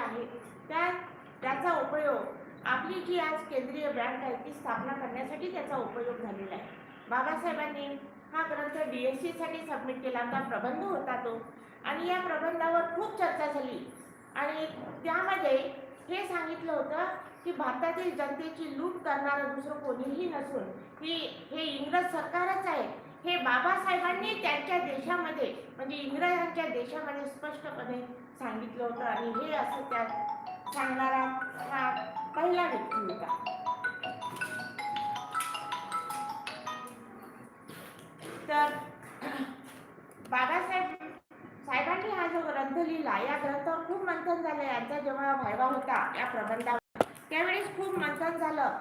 आहे. त्या त्याचा उपयोग आपली जी आज केंद्रीय बँक आहे ती स्थापना करण्यासाठी त्याचा उपयोग झालेला आहे. बाबासाहेबांनी हा ग्रंथ डी एस सीसाठी सबमिट केला होता प्रबंध होता तो. आणि या प्रबंधावर खूप चर्चा झाली. आणि त्यामध्ये हे सांगितलं होतं की भारतातील जनतेची लूट करणारं दुसरं कोणीही नसून की हे इंग्रज सरकारच आहे. हे बाबासाहेबांनी त्यांच्या देशामध्ये म्हणजे इंग्रजांच्या देशामध्ये स्पष्टपणे सांगितलं होतं आणि हे असं त्या सांगणारा हा पहिला व्यक्ती होता. तर बाबासाहेब साहेबांनी हा जो ग्रंथ लिहिला या ग्रंथावर खूप मंथन झालं यांचा जेव्हा व्हायवा होता या प्रबंधावर त्यावेळेस खूप मंथन झालं.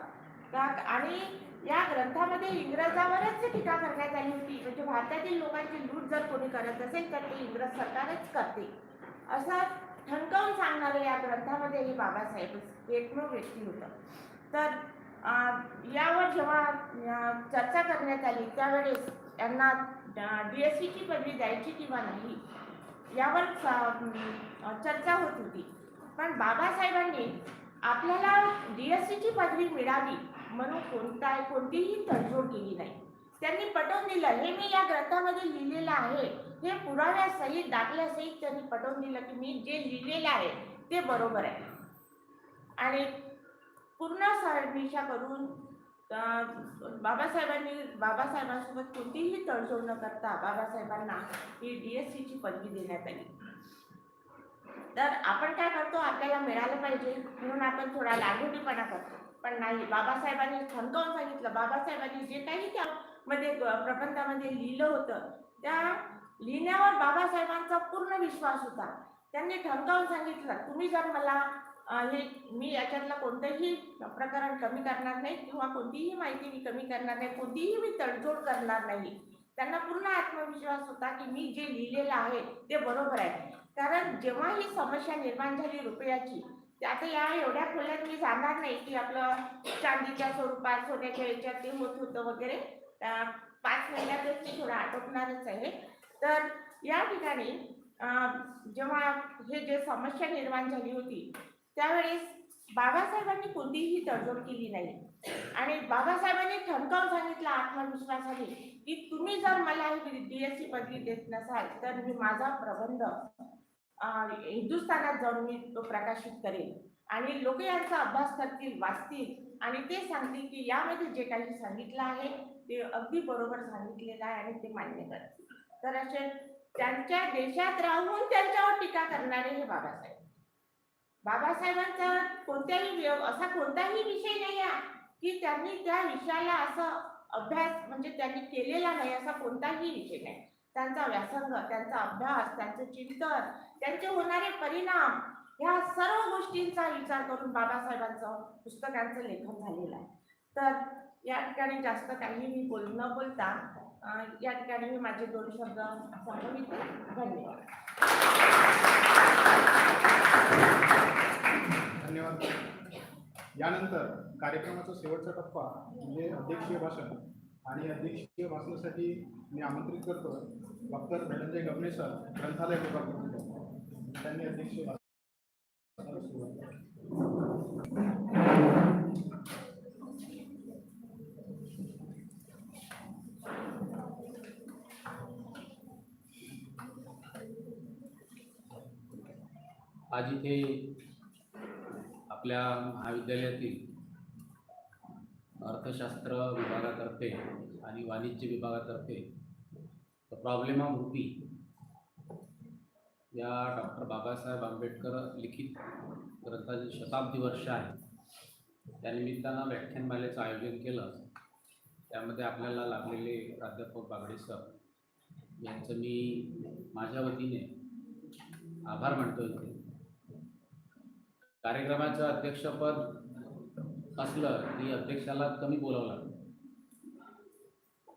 आणि या ग्रंथामध्ये इंग्रजावरच टीका करण्यात आली होती. म्हणजे भारतातील लोकांची लूट जर कोणी करत असेल तर ते इंग्रज सरकारच करते. असा ठणकावून सांगणारं या ग्रंथामध्ये हे बाबासाहेब एकमेव व्यक्ती होतं. तर यावर जेव्हा चर्चा करण्यात आली त्यावेळेस यांना डी एस सीची पदवी द्यायची किंवा नाही यावर चर्चा होत होती. पण बाबासाहेबांनी आपल्याला डी एस सीची पदवी मिळावी म्हणून कोणता कोणतीही तडजोड केली नाही. त्यांनी पटवून दिलं हे मी या ग्रंथामध्ये लिहिलेलं आहे. हे पुराव्यासहित दाखल्यासहित त्यांनी पटवून दिलं की मी जे लिहिलेलं आहे ते बरोबर आहे. आणि पूर्ण सरमिशा करून बाबासाहेबांनी बाबासाहेबांसोबत कोणतीही तडजोड न करता बाबासाहेबांना ही डी एस सीची पदवी देण्यात आली. तर आपण काय करतो आपल्याला मिळालं पाहिजे म्हणून आपण थोडा लागोटीपणा करतो. पण नाही बाबासाहेबांनी थमकावून सांगितलं. बाबासाहेबांनी जे काही त्यामध्ये ग- प्रबंधामध्ये लिहिलं होतं त्या लिहिण्यावर बाबासाहेबांचा पूर्ण विश्वास होता. त्यांनी ठणकावून सांगितलं तुम्ही जर मला हे मी याच्यातलं कोणतंही प्रकरण कमी करणार नाही किंवा कोणतीही माहिती मी कमी करणार नाही कोणतीही मी तडजोड करणार नाही. त्यांना पूर्ण आत्मविश्वास होता की मी जे लिहिलेलं आहे ते बरोबर आहे. कारण जेव्हा ही समस्या निर्माण झाली रुपयाची आता या एवढ्या खोल्यात मी जाणार नाही की आपलं चांदीच्या स्वरूपात सोन्याच्या याच्यात ते होत होतं वगैरे. पाच महिन्यातच ते थोडं आटोपणारच आहे. तर या ठिकाणी जेव्हा हे जे समस्या निर्माण झाली होती त्यावेळेस बाबासाहेबांनी कोणतीही तडजोड केली नाही. आणि बाबासाहेबांनी ठणकाव सांगितलं आत्मविश्वासाने की तुम्ही जर मला ही डी एस सी पदवी देत नसाल तर मी माझा प्रबंध हिंदुस्थानात जाऊन मी तो प्रकाशित करेन. आणि लोक यांचा अभ्यास करतील वाचतील आणि ते सांगतील की यामध्ये जे काही सांगितलं आहे ते अगदी बरोबर सांगितलेलं आहे आणि ते मान्य करतील. तर असे त्यांच्या देशात राहून त्यांच्यावर टीका करणारे हे बाबासाहेब. बाबासाहेबांचा कोणत्याही व्य- असा कोणताही विषय नाही आहे की त्यांनी त्या विषयाला असं अभ्यास म्हणजे त्यांनी केलेला नाही असा कोणताही विषय नाही. त्यांचा व्यासंग त्यांचा अभ्यास त्यांचं चिंतन त्यांचे होणारे परिणाम ह्या सर्व गोष्टींचा विचार करून बाबासाहेबांचं पुस्तकांचं लेखन झालेलं आहे. तर या ठिकाणी जास्त काही मी बोल न बोलता या ठिकाणी मी माझे दोन शब्द संपविते धन्यवाद. धन्यवाद. यानंतर कार्यक्रमाचा शेवटचा टप्पा म्हणजे अध्यक्षीय भाषण. आणि अध्यक्षीय भाषणासाठी मी आमंत्रित करतो डॉक्टर धनंजय गमने सर ग्रंथालय विभाग त्यांनी अध्यक्षीय सुरुवात केली. आज इथे आपल्या महाविद्यालयातील अर्थशास्त्र विभागातर्फे आणि वाणिज्य विभागातर्फे प्रॉब्लेम ऑफ रुपी या डॉक्टर बाबासाहेब आंबेडकर लिखित ग्रंथाचे शताब्दी वर्ष आहे. त्यानिमित्तानं व्याख्यानमालेचं आयोजन केलं. त्यामध्ये आपल्याला लाभलेले प्राध्यापक बागडे सर यांचं मी माझ्या वतीने आभार मानतो इथे. कार्यक्रमाचं अध्यक्षपद असलं की अध्यक्षाला कमी बोलावं लागतं.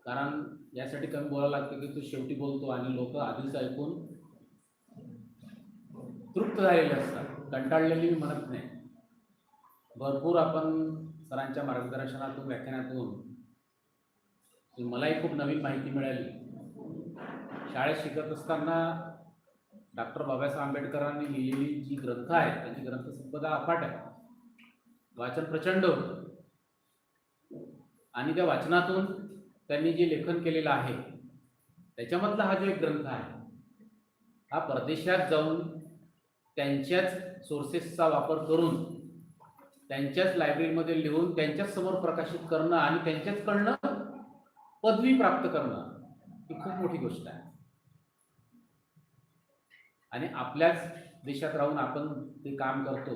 कारण यासाठी कमी बोलावं लागतं की तो शेवटी बोलतो आणि लोक आधीच ऐकून तृप्त झालेले असतात. कंटाळलेली मी म्हणत नाही. भरपूर आपण सरांच्या मार्गदर्शनातून व्याख्यानातून मलाही खूप नवीन माहिती मिळाली. शाळेत शिकत असताना डॉक्टर बाबासाहेब आंबेडकरांनी लिहिलेली जी ग्रंथ आहे त्यांची ग्रंथसंपदा अफाट आहे. वाचन प्रचंड होतं. आणि त्या वाचनातून त्यांनी जे लेखन केलेलं आहे त्याच्यामधला हा जो एक ग्रंथ आहे हा परदेशात जाऊन त्यांच्याच सोर्सेसचा वापर करून त्यांच्याच लायब्ररीमध्ये लिहून त्यांच्याच समोर प्रकाशित करणं आणि त्यांच्याचकडनं पदवी प्राप्त करणं ही खूप मोठी गोष्ट आहे. आणि आपल्याच देशात राहून आपण ते काम करतो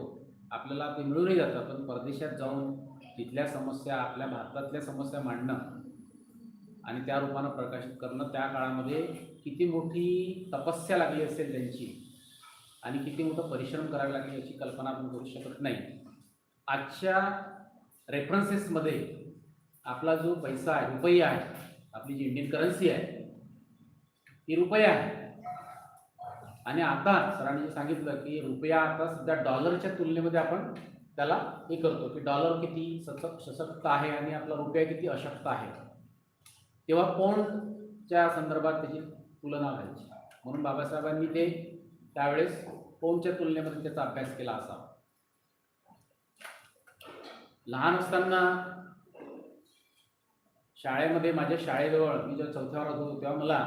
आपल्याला ते मिळूनही जातं. पण परदेशात जाऊन तिथल्या समस्या आपल्या भारतातल्या समस्या मांडणं आणि त्या रूपानं प्रकाशित करणं त्या काळामध्ये किती मोठी तपस्या लागली असेल त्यांची आणि किती मोठं परिश्रम करावे लागेल याची कल्पना आपण करू शकत नाही. आजच्या रेफरन्सेसमध्ये आपला जो पैसा आहे रुपया आहे आपली जी इंडियन करन्सी आहे ती रुपया आहे. आणि आता सरांनी जे सांगितलं की रुपया आता सध्या डॉलरच्या तुलनेमध्ये आपण त्याला हे करतो की डॉलर किती सशक्त सशक्त आहे आणि आपला रुपया किती अशक्त आहे. तेव्हा पौंडच्या संदर्भात त्याची तुलना व्हायची म्हणून बाबासाहेबांनी ते त्यावेळेस पौंडच्या तुलनेमध्ये त्याचा अभ्यास केला असावा लहान असताना शाळेमध्ये माझ्या शाळेजवळ मी जेव्हा चौथ्यावर होतो तेव्हा मला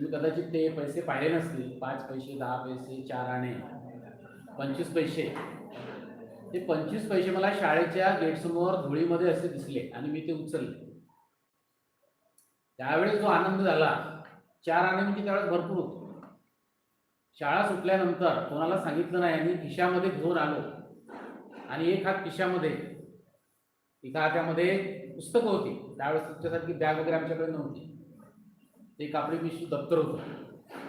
तुम्ही कदाचित ते पैसे पाहिले नसतील. पाच पैसे दहा पैसे चार आणे पंचवीस पैसे. ते पंचवीस पैसे मला शाळेच्या गेटसमोर धुळीमध्ये असे दिसले आणि मी ते उचलले. त्यावेळेस जो आनंद झाला. चार आणे म्हणजे त्यावेळेस भरपूर होतो. शाळा सुटल्यानंतर कोणाला सांगितलं नाही आणि खिशामध्ये घेऊन आलो. आणि एक हात खिशामध्ये एका हातामध्ये पुस्तकं होती. त्यावेळेस तुमच्यासारखी बॅग वगैरे आमच्याकडे नव्हती. ते कापडी पिशवी दप्तर होतं.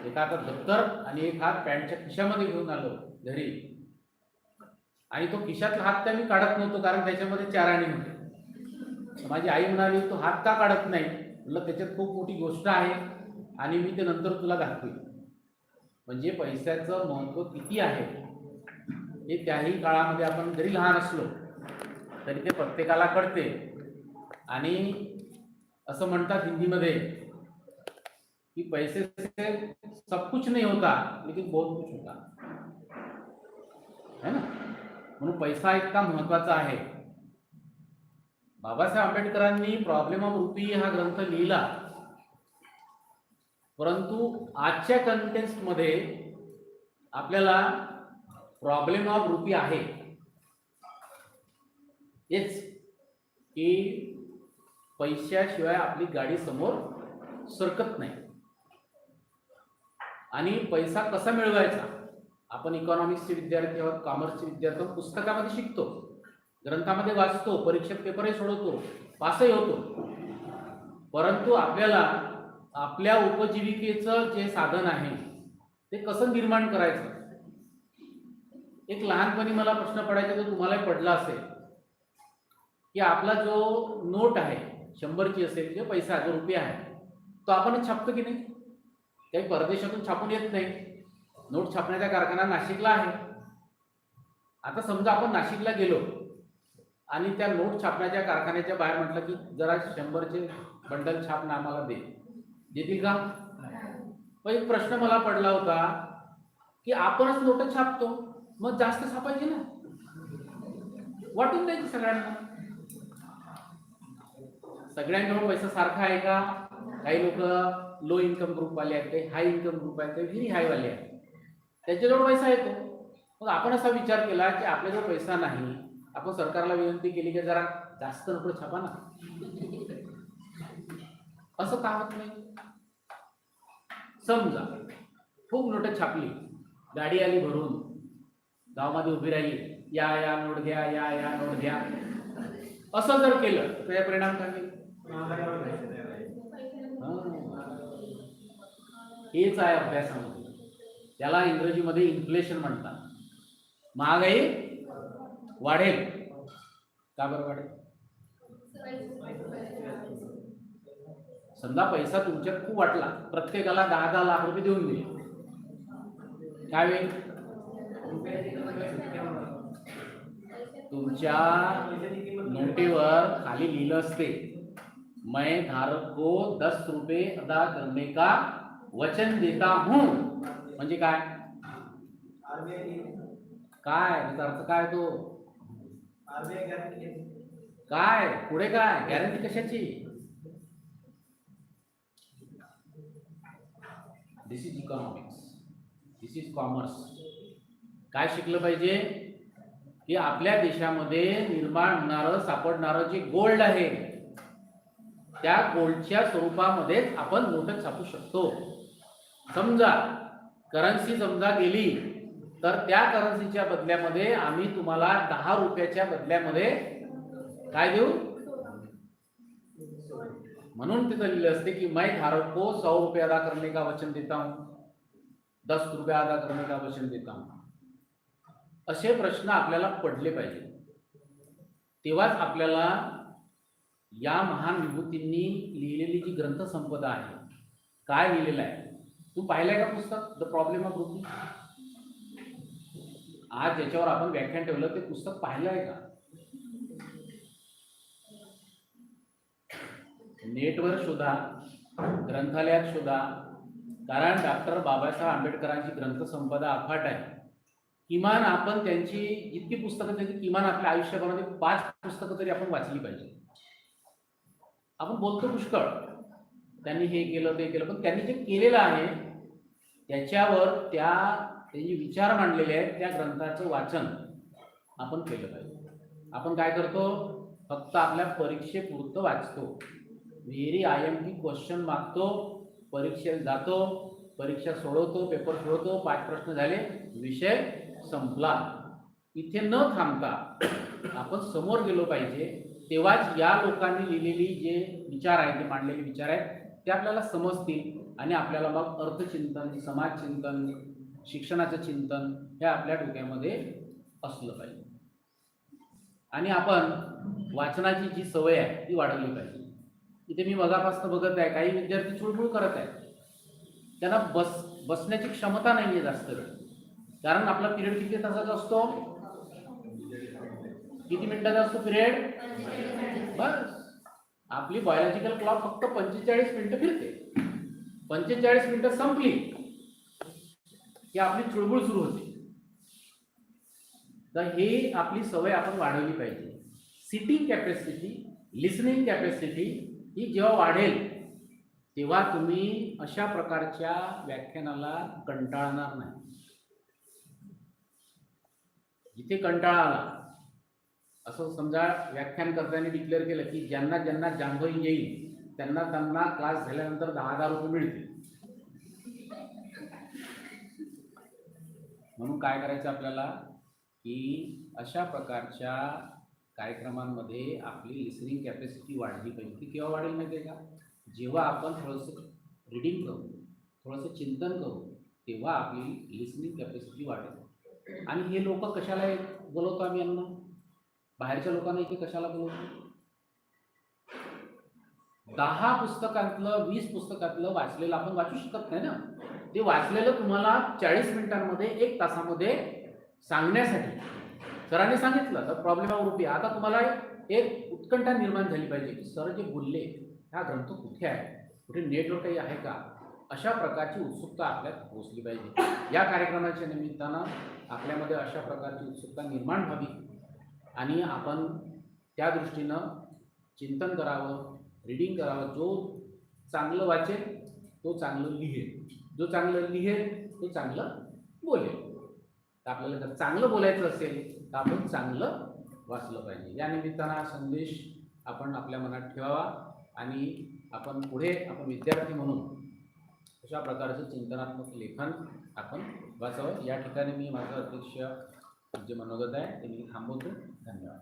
एका हातात दप्तर आणि एक हात पॅन्टच्या खिशामध्ये घेऊन आलो घरी. आणि तो खिशातला हात त्या मी काढत नव्हतो कारण त्याच्यामध्ये चार होते. माझी आई म्हणाली तो हात का काढत नाही? म्हटलं त्याच्यात खूप मोठी गोष्ट आहे आणि मी ते नंतर तुला दाखवेन. म्हणजे पैशाचं महत्त्व किती आहे हे त्याही काळामध्ये आपण जरी लहान असलो तरी ते प्रत्येकाला कळते. आणि असं म्हणतात हिंदीमध्ये कि पैसे से सब कुछ नहीं होता लेकिन बहुत कुछ होता। है ना? म्हणून पैसा इतका महत्त्वाचा आहे. बाबासाहेब आंबेडकरांनी प्रॉब्लेम ऑफ रुपी हा ग्रंथ लिहिला. परंतु आजच्या कंटेक्स्टमध्ये आपल्याला प्रॉब्लेम ऑफ रुपी आहे. हेच की पैशाशिवाय आपली गाडी समोर सरकत नाही. आणि पैसा कसा मिळवायचा? आपण इकॉनॉमिक्सचे विद्यार्थी आहोत कॉमर्सचे विद्यार्थी आहोत पुस्तकामध्ये शिकतो. ग्रंथामध्ये वाचतो परीक्षेत पेपरही सोडवतो पासही होतो. परंतु आपल्याला आपल्या उपजीविकेचं जे साधन आहे ते कसं निर्माण करायचं? एक लहानपणी मला प्रश्न पडायचा तो तुम्हालाही पडला असेल की आपला जो नोट आहे शंभरची असेल जो पैसा जो रुपया आहे तो आपण छापतो की नाही? काही परदेशातून छापून येत नाही. नोट छापण्याचा कारखाना नाशिकला आहे. आता समजा आपण नाशिकला गेलो आणि त्या नोट छापण्याच्या कारखान्याच्या बाहेर म्हटलं की जरा शंभरचे बंडल छाप आम्हाला दे. देतील का? पण एक प्रश्न मला पडला होता की आपणच नोट छापतो मग जास्त छापायचे ना? वाटून द्यायचे सगळ्यांना. सगळ्यांजवळ पैसा सारखा आहे का? काही लोक लो इन्कम ग्रुपवाले आहेत काही हाय इन्कम ग्रुप आहेत काही व्हेरी हायवाले आहेत. त्यांच्याजवळ पैसा येतो मग आपण असा विचार केला की आपल्याजवळ पैसा नाही आपण सरकारला विनंती केली की जरा जास्त नोट छापा ना. असं का होत नाही? समजा खूप नोट छापली गाडी आली भरून गावामध्ये उभी राहिली या या नोट घ्या या या नोट घ्या. असं जर केलं तर या परिणाम काय होईल? हा. हेच आहे अभ्यासामध्ये. त्याला इंग्रजीमध्ये इन्फ्लेशन म्हणतात. महागाई वाढेल. का बरं वाढेल? समजा पैसा तुमच्यात खूप वाटला प्रत्येकाला दहा दहा लाख रुपये देऊन दिले. काय होईल? तुमच्या नोटेवर खाली लिहिलं असते मैं धारक को दस रुपये अदा करने का वचन देता हूं म्हणजे काय? काय? त्याचा अर्थ काय तो? काय? पुढे काय? गॅरंटी कशाची? This is economics this is commerce काय शिकलं पाहिजे? की आपल्या देशामध्ये निर्माण होणारं सापडणारं जे गोल्ड आहे त्या गोल्डच्या स्वरूपामध्येच आपण नोटच छापू शकतो. समजा करन्सी समजा गेली तर त्या करन्सीच्या बदल्यामध्ये आम्ही तुम्हाला दहा रुपयाच्या बदल्यामध्ये काय देऊ? म्हणून तिथं लिहिलं असते की मैं धारक को सौ रुपये अदा करने का वचन देता हूं दस रुपये अदा करने का वचन देता हूं असे प्रश्न आपल्याला पडले पाहिजे. तेव्हाच आपल्याला या महान विभूतींनी लिहिलेली जी ग्रंथसंपदा आहे काय लिहिलेलं आहे? तू पाहिलंय का पुस्तक? द प्रॉब्लेम ऑफ रुपी आज ज्याच्यावर आपण व्याख्यान ठेवलं ते पुस्तक पाहिलं आहे का? नेटवर शोधा ग्रंथालयात शोधा. कारण डॉक्टर बाबासाहेब आंबेडकरांची ग्रंथसंपदा अफाट आहे. किमान आपण त्यांची जितकी पुस्तकं त्यांची किमान आपल्या आयुष्यभरामध्ये पाच पुस्तकं तरी आपण वाचली पाहिजे. आपण बोलतो पुष्कळ. त्यांनी हे केलं ते केलं पण त्यांनी जे केलेलं आहे त्याच्यावर त्या ते जे विचार मांडलेले आहेत त्या ग्रंथाचं वाचन आपण केलं पाहिजे. आपण काय करतो? फक्त आपल्या परीक्षेपुरतं वाचतो. Very I M P question मागतो परीक्षेला जातो परीक्षा सोडवतो पेपर सोडवतो पाच प्रश्न झाले विषय संपला. इथे न थांबता आपण समोर गेलो पाहिजे तेव्हाच या लोकांनी लिहिलेली जे विचार आहेत जे मांडलेले विचार आहेत ते आपल्याला समजतील आणि आपल्याला मग अर्थचिंतन समाजचिंतन शिक्षणाचं चिंतन हे आपल्या डोक्यामध्ये असलं पाहिजे. आणि आपण वाचनाची जी सवय आहे ती वाढवली पाहिजे. इथे मी मगापासून बघत आहे काही विद्यार्थी चुळबुळ करत आहेत. त्यांना बस बसण्याची क्षमता नाही आहे जास्त वेळ. कारण आपला पिरियड किती तासाचा असतो? किती मिनिटाचा असतो पिरियड? बस. आपली बायोलॉजिकल क्लॉक फक्त पंचेचाळीस मिनिटं फिरते. पंचेचाळीस मिनिटं संपली की आपली चुळबुळ सुरू होते. तर हे आपली सवय आपण वाढवली पाहिजे. सिटिंग कॅपॅसिटी लिसनिंग कॅपॅसिटी ही जेव्हा वाढेल तेव्हा तुम्ही अशा प्रकारच्या व्याख्यानाला कंटाळणार नाही. जिथे कंटाळा आला असं समजा व्याख्यान करताना डिक्लेअर केलं की ज्यांना ज्यांना जांभई येईल त्यांना त्यांना क्लास झाल्यानंतर दहा हजार रुपये मिळतील. म्हणून काय करायचं आपल्याला? की अशा प्रकारच्या कार्यक्रमांमध्ये आपली लिसनिंग कॅपॅसिटी वाढली पाहिजे. ती केव्हा वाढेल माहिती आहे का? जेव्हा आपण थोडंसं रिडिंग करू थोडंसं चिंतन करू तेव्हा आपली लिसनिंग कॅपॅसिटी वाढेल. आणि हे लोक कशाला बोलवतो आम्ही यांना? बाहेरच्या लोकांना इथे कशाला बोलवतो दहा पुस्तकातलं वीस पुस्तकातलं वाचलेलं आपण वाचू शकत नाही ना? ते वाचलेलं तुम्हाला चाळीस मिनिटांमध्ये एक तासामध्ये सांगण्यासाठी. सरांनी सांगितलं तर प्रॉब्लेम ऑफ रुपी आता तुम्हाला एक उत्कंठा निर्माण झाली पाहिजे की सर जे बोलले हा ग्रंथ कुठे आहे? कुठे नेटवर काही आहे का? अशा प्रकारची उत्सुकता आपल्यात पोहोचली पाहिजे. या कार्यक्रमाच्या निमित्तानं आपल्यामध्ये अशा प्रकारची उत्सुकता निर्माण व्हावी. आणि आपण त्या दृष्टीनं चिंतन करावं रिडिंग करावं. जो चांगलं वाचेल तो चांगलं लिहेल. जो चांगलं लिहेल तो चांगलं बोलेल. तर आपल्याला जर चांगलं बोलायचं असेल तर आपण चांगलं वाचलं पाहिजे. या निमित्तानं हा संदेश आपण आपल्या मनात ठेवावा आणि आपण पुढे आपण विद्यार्थी म्हणून अशा प्रकारचं चिंतनात्मक लेखन आपण वाचावं. या ठिकाणी मी माझं अध्यक्ष जे मनोगत आहे. ते मी थांबवतो. धन्यवाद.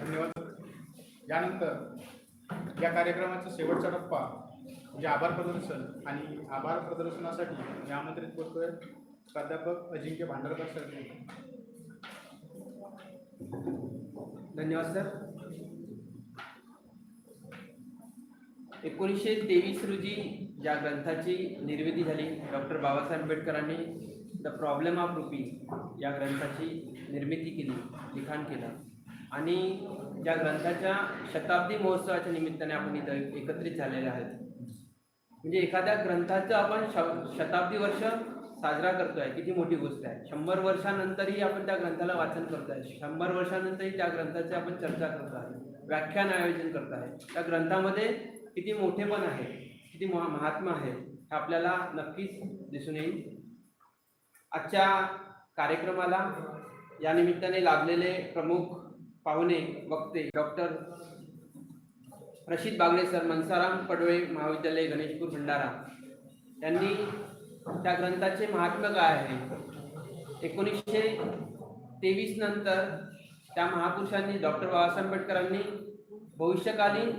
धन्यवाद यानंतर या कार्यक्रमाचा शेवटचा टप्पा म्हणजे आभार प्रदर्शन आणि आभार प्रदर्शनासाठी मी आमंत्रित करतोय प्राध्यापक अजिंक्य भांडारकर सर. धन्यवाद सर. एकोणीसशे तेवीस रोजी ज्या ग्रंथाची निर्मिती झाली डॉक्टर बाबासाहेब आंबेडकरांनी द प्रॉब्लेम ऑफ रुपी या ग्रंथाची निर्मिती केली लिखाण केलं. आणि ज्या ग्रंथाच्या शताब्दी महोत्सवाच्या निमित्ताने आपण इथं एकत्रित झालेले आहेत. म्हणजे एखाद्या ग्रंथाचं आपण श शताब्दी वर्ष साजरा करतोय किती मोठी गोष्ट आहे. शंभर वर्षानंतरही आपण त्या ग्रंथाला वाचन करतोय. शंभर वर्षानंतरही त्या ग्रंथाची आपण चर्चा करतो आहे व्याख्यान आयोजन करत आहे. त्या ग्रंथामध्ये किती मोठेपण आहे किती महा महात्मा आहे हे आपल्याला नक्कीच दिसून येईल. आजच्या कार्यक्रमाला या निमित्ताने लाभलेले प्रमुख पाहुणे वक्ते डॉक्टर रशीद बागडे सर मनसाराम पडवे महाविद्यालय गणेशपूर भंडारा. यांनी त्या ग्रंथाचे महात्म्य काय आहे? एकोणीसशे तेवीस नंतर त्या महापुरुषांनी डॉक्टर बाबासाहेब आंबेडकरांनी भविष्यकालीन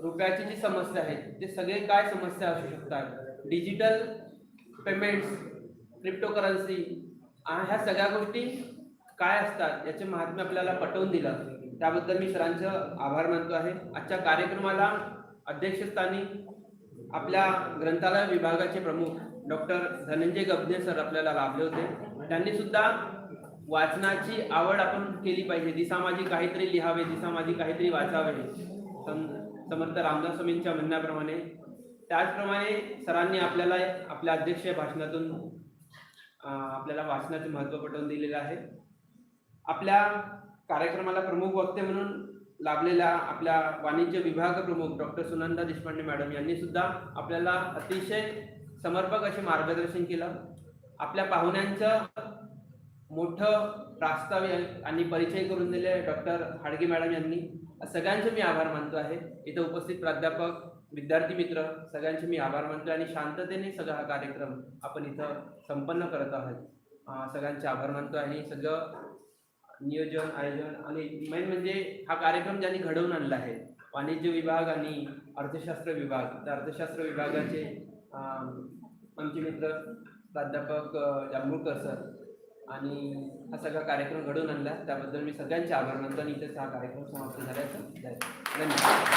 रुपयाची जी समस्या आहेत ते सगळे काय समस्या असू शकतात? डिजिटल पेमेंट्स क्रिप्टोकरन्सी ह्या सगळ्या गोष्टी काय असतात याचे महात्म्य आपल्याला पटवून दिलं. त्याबद्दल मी सरांचं आभार मानतो आहे. आजच्या कार्यक्रमाला अध्यक्षस्थानी आपल्या ग्रंथालय विभागाचे प्रमुख डॉक्टर धनंजय गबने सर आपल्याला लाभले होते. त्यांनी सुद्धा वाचनाची आवड आपण केली पाहिजे. दिसा माझी काहीतरी लिहावे दिसा माझी काहीतरी वाचावे. सम समर्थ रामदास स्वामींच्या म्हणण्याप्रमाणे. त्याचप्रमाणे सरांनी आपल्याला आपल्या अध्यक्ष भाषणातून आपल्याला वाचनाचे महत्त्व पटवून दिलेलं आहे. आपल्या कार्यक्रमाला प्रमुख वक्ते म्हणून लाभलेल्या आपल्या वाणिज्य विभाग प्रमुख डॉक्टर सुनंदा देशपांडे मॅडम यांनी सुद्धा आपल्याला अतिशय समर्पक असे मार्गदर्शन केलं. आपल्या पाहुण्यांचं मोठं प्रास्ताव्य आणि परिचय करून दिले डॉक्टर हाडगे मॅडम यांनी. सगळ्यांचे मी आभार मानतो आहे. इथं उपस्थित प्राध्यापक विद्यार्थी मित्र सगळ्यांचे मी आभार मानतो आणि शांततेने सगळा हा कार्यक्रम आपण इथं संपन्न करत आहोत. सगळ्यांचे आभार मानतो आणि सगळं नियोजन आयोजन आणि मेन म्हणजे हा कार्यक्रम ज्यांनी घडवून आणला आहे वाणिज्य विभाग आणि अर्थशास्त्र विभाग. त्या अर्थशास्त्र विभागाचे आमचे मित्र प्राध्यापक जांभूळकर सर आणि हा सगळा कार्यक्रम घडवून आणला. त्याबद्दल मी सगळ्यांचे आभार मानतो आणि इथेच हा कार्यक्रम समाप्त झाल्याचं धन्यवाद.